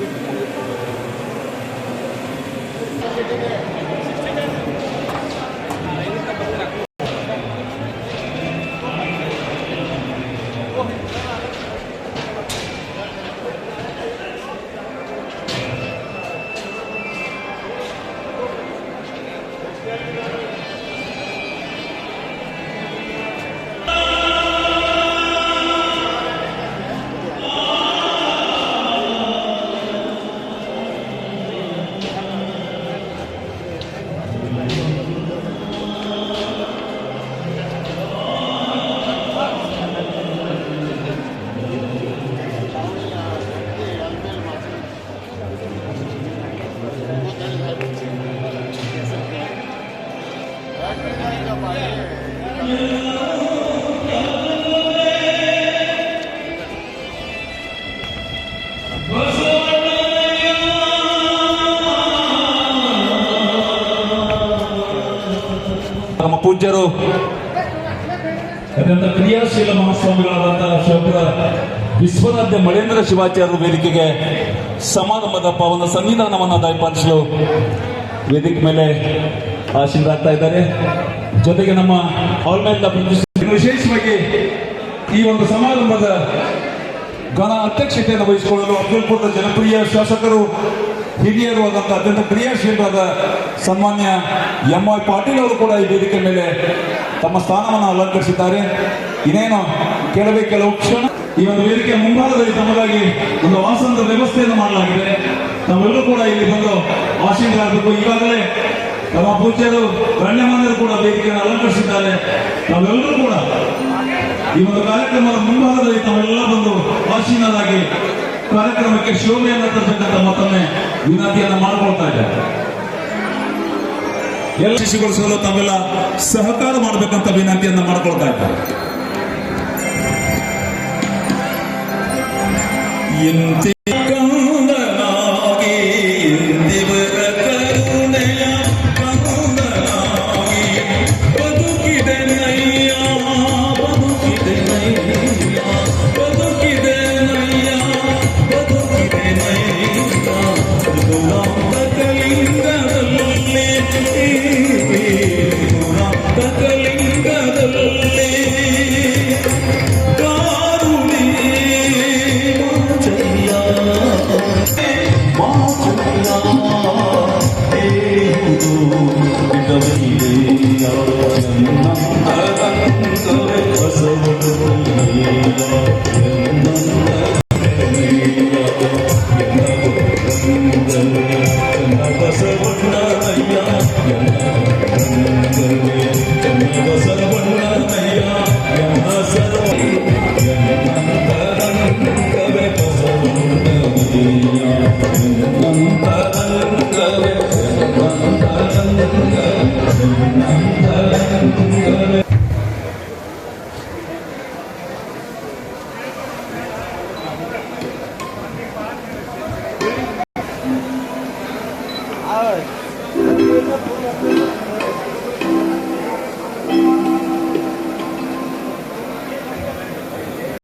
Thank you. ನಮ್ಮ ಪೂಜ್ಯರು ಅತ್ಯಂತ ಕ್ರಿಯಾಶೀಲ ಮಹಾಸ್ವಾಮಿಗಳಾದಂತಹ ಶಂಕರ ವಿಶ್ವನಾಥ್ಯ ಮಳೇಂದ್ರ ಶಿವಾಚಾರ್ಯ ವೇದಿಕೆಗೆ ಸಮಾರಂಭದ ಪವನ ಸಂವಿಧಾನವನ್ನು ದಯಪಾಲಿಸಲು ವೇದಿಕೆ ಮೇಲೆ ಆಶೀರ್ವಾಗ್ತಾ ಇದ್ದಾರೆ. ಜೊತೆಗೆ ನಮ್ಮ ಆಲ್ಮೈನ್ ವಿಶೇಷವಾಗಿ ಈ ಒಂದು ಸಮಾರಂಭದ ಗಣ ಅಧ್ಯಕ್ಷತೆಯನ್ನು ವಹಿಸಿಕೊಳ್ಳಲು ಅಬ್ದುಲ್ಪುರದ ಜನಪ್ರಿಯ ಶಾಸಕರು, ಹಿರಿಯರು ಆದಂಥ ಅತ್ಯಂತ ಕ್ರಿಯಾಶೀಲರಾದ ಸನ್ಮಾನ್ಯ ಎಂ ವೈ ಪಾಟೀಲ್ ಅವರು ಕೂಡ ಈ ವೇದಿಕೆ ಮೇಲೆ ತಮ್ಮ ಸ್ಥಾನವನ್ನು ಅಲಂಕರಿಸಿದ್ದಾರೆ. ಇನ್ನೇನು ಕೆಲವೇ ಕೆಲವು ಕ್ಷಣ. ಈ ಒಂದು ವೇದಿಕೆ ಮುಂಭಾಗದಲ್ಲಿ ತಮಗಾಗಿ ಒಂದು ವಾಸನದ ವ್ಯವಸ್ಥೆಯನ್ನು ಮಾಡಲಾಗಿದೆ. ನಾವೆಲ್ಲರೂ ಕೂಡ ಇಲ್ಲಿ ಬಂದು ಆಶೀರ್ವಾದಬೇಕು ಈಗಾಗಲೇ ನಮ್ಮ ಪೂಜ್ಯರು ಗಣ್ಯಮಾನ್ಯರು ಕೂಡ ವೇದಿಕೆಯನ್ನು ಅಲಂಕರಿಸಿದ್ದಾರೆ. ನಾವೆಲ್ಲರೂ ಕೂಡ ಈ ಒಂದು ಕಾರ್ಯಕ್ರಮದ ಮುಂಭಾಗದಲ್ಲಿ ತಾವೆಲ್ಲ ಬಂದು ಆಶೀನರಾಗಿ ಕಾರ್ಯಕ್ರಮಕ್ಕೆ ಶೋಭೆಯನ್ನು ತರಬೇಕಂತ ಮತ್ತೊಮ್ಮೆ ವಿನಂತಿಯನ್ನು ಮಾಡಿಕೊಳ್ತಾ ಇದ್ದಾರೆ. ಎಲ್ಲ ಶಿಶುಗೊಳಿಸಲು ತಾವೆಲ್ಲ ಸಹಕಾರ ಮಾಡಬೇಕಂತ ವಿನಂತಿಯನ್ನು ಮಾಡಿಕೊಳ್ತಾ ಇದ್ದಾರೆ. ಎಂತೆ Yeah.